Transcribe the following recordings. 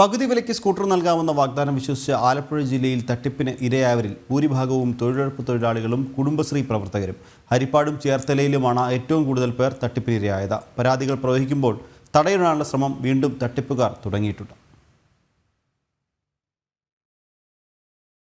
പകുതി വിലയ്ക്ക് സ്കൂട്ടർ നൽകാമെന്ന വാഗ്ദാനം വിശ്വസിച്ച് ആലപ്പുഴ ജില്ലയിൽ തട്ടിപ്പിന് ഇരയായവരിൽ ഭൂരിഭാഗവും തൊഴിലുറപ്പ് തൊഴിലാളികളും കുടുംബശ്രീ പ്രവർത്തകരും. ഹരിപ്പാടും ചേർത്തലയിലുമാണ് ഏറ്റവും കൂടുതൽ പേർ തട്ടിപ്പിനിരയായത്. പരാതികൾ പ്രവഹിക്കുമ്പോൾ തടയിടാനുള്ള ശ്രമം വീണ്ടും തട്ടിപ്പുകാർ തുടങ്ങിയിട്ടുണ്ട്.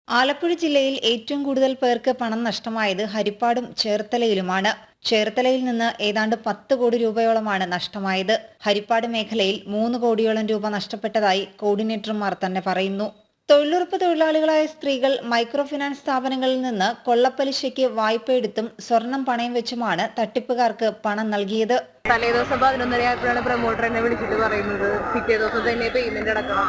ആലപ്പുഴ ജില്ലയിൽ ഏറ്റവും കൂടുതൽ പേർക്ക് പണം നഷ്ടമായത് ഹരിപ്പാടും ചേർത്തലയിലുമാണ്. ചേർത്തലയിൽ നിന്ന് ഏതാണ്ട് പത്ത് കോടി രൂപയോളമാണ് നഷ്ടമായത്. ഹരിപ്പാട് മേഖലയിൽ മൂന്ന് കോടിയോളം രൂപ നഷ്ടപ്പെട്ടതായി കോർഡിനേറ്റർമാർ തന്നെ പറയുന്നു. തൊഴിലുറപ്പ് തൊഴിലാളികളായ സ്ത്രീകൾ മൈക്രോ ഫിനാൻസ് സ്ഥാപനങ്ങളിൽ നിന്ന് കൊള്ളപ്പലിശയ്ക്ക് വായ്പ എടുത്തും സ്വർണം പണയം വെച്ചുമാണ് തട്ടിപ്പുകാർക്ക് പണം നൽകിയത്. തലേദിവസം പതിനൊന്നരയായപ്പോഴാണ് പ്രൊമോട്ടർ എന്നെ വിളിച്ചിട്ട് പറയുന്നത്. പിറ്റേ ദിവസം തന്നെ പേയ്മെന്റ് അടക്കണം.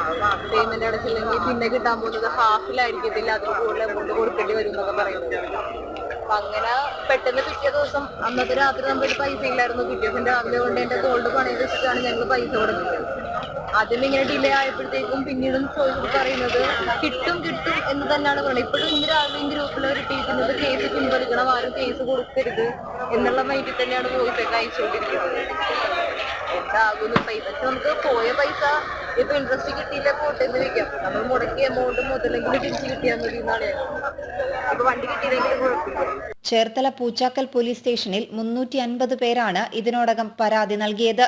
പേയ്മെന്റ് അടച്ചില്ലെങ്കിൽ പിന്നെ കിട്ടാൻ പോകുന്നത് ഹാഫിലായിരിക്കത്തില്ല അതിൽ കൂടുതൽ എമൗണ്ട് കൊടുക്കേണ്ടി വരും എന്നൊക്കെ പറയുന്നത്. അങ്ങനെ പെട്ടെന്ന് പിറ്റേ ദിവസം അന്നത്തെ രാത്രി നമ്മുടെ പൈസ ഇല്ലായിരുന്നു പിറ്റേ ദിവസം രാവിലെ കൊണ്ട് എന്റെ ഗോൾഡ് പണയം വെച്ചിട്ടാണ് ഞങ്ങൾ പൈസ കൊടുക്കുന്നത്. ഇങ്ങനെ ഡിലേ ആയപ്പോഴത്തേക്കും പിന്നീടും ചോദിച്ചു പറയുന്നത് കിട്ടും കിട്ടും എന്ന് തന്നെയാണ് പറയുന്നത്. ഇപ്പോഴും ഇന്ന് രാവിലെ ഗ്രൂപ്പിൽ ഇട്ടിരിക്കുന്നത് കേസ് പിൻവലിക്കണം ആരും കേസ് കൊടുക്കരുത് എന്നുള്ള മൈൻഡിൽ തന്നെയാണ് വോയിസ് ഒക്കെ അയച്ചുകൊണ്ടിരിക്കുന്നത്. എന്താകുന്നു പൈസ നമുക്ക് പോയ പൈസ ഇപ്പൊ ഇൻട്രസ്റ്റ് കിട്ടിയില്ല പോട്ടെ എന്ന് വെക്കാം നമ്മൾ മുടക്കിയ എമൗണ്ട് മുതലെങ്കിലും തിരിച്ചു കിട്ടിയാൽ മതി എന്നാണ് അപ്പൊ വണ്ടി കിട്ടിയില്ലെങ്കിലും കുഴപ്പമില്ല. ചേർത്തല പൂച്ചാക്കൽ പോലീസ് സ്റ്റേഷനിൽ മുന്നൂറ്റി അൻപത് പേരാണ് ഇതിനോടകം പരാതി നൽകിയത്.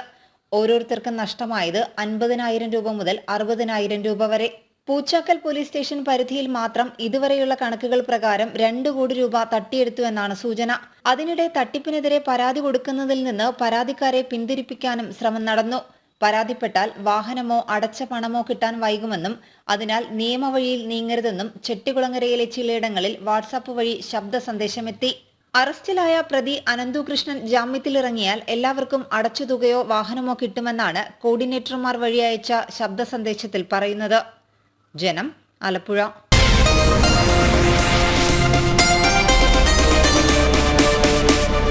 ഓരോരുത്തർക്കും നഷ്ടമായത് അൻപതിനായിരം രൂപ മുതൽ അറുപതിനായിരം രൂപ വരെ. പൂച്ചാക്കൽ പോലീസ് സ്റ്റേഷൻ പരിധിയിൽ മാത്രം ഇതുവരെയുള്ള കണക്കുകൾ പ്രകാരം രണ്ട് കോടി രൂപ തട്ടിയെടുത്തു എന്നാണ് സൂചന. അതിനിടെ തട്ടിപ്പിനെതിരെ പരാതി കൊടുക്കുന്നതിൽ നിന്ന് പരാതിക്കാരെ പിന്തിരിപ്പിക്കാനും ശ്രമം നടന്നു. പരാതിപ്പെട്ടാൽ വാഹനമോ അടച്ച പണമോ കിട്ടാൻ വൈകുമെന്നും അതിനാൽ നിയമവഴിയിൽ നീങ്ങരുതെന്നും ചെട്ടികുളങ്ങരയിലെ ചിലയിടങ്ങളിൽ വാട്സാപ്പ് വഴി ശബ്ദ സന്ദേശമെത്തി. അറസ്റ്റിലായ പ്രതി അനന്തുകൃഷ്ണൻ ജാമ്യത്തിലിറങ്ങിയാൽ എല്ലാവർക്കും അടച്ചു തുകയോ വാഹനമോ കിട്ടുമെന്നാണ് കോർഡിനേറ്റർമാർ വഴി അയച്ച ശബ്ദ സന്ദേശത്തിൽ പറയുന്നത്. ജനം ആലപ്പുഴ.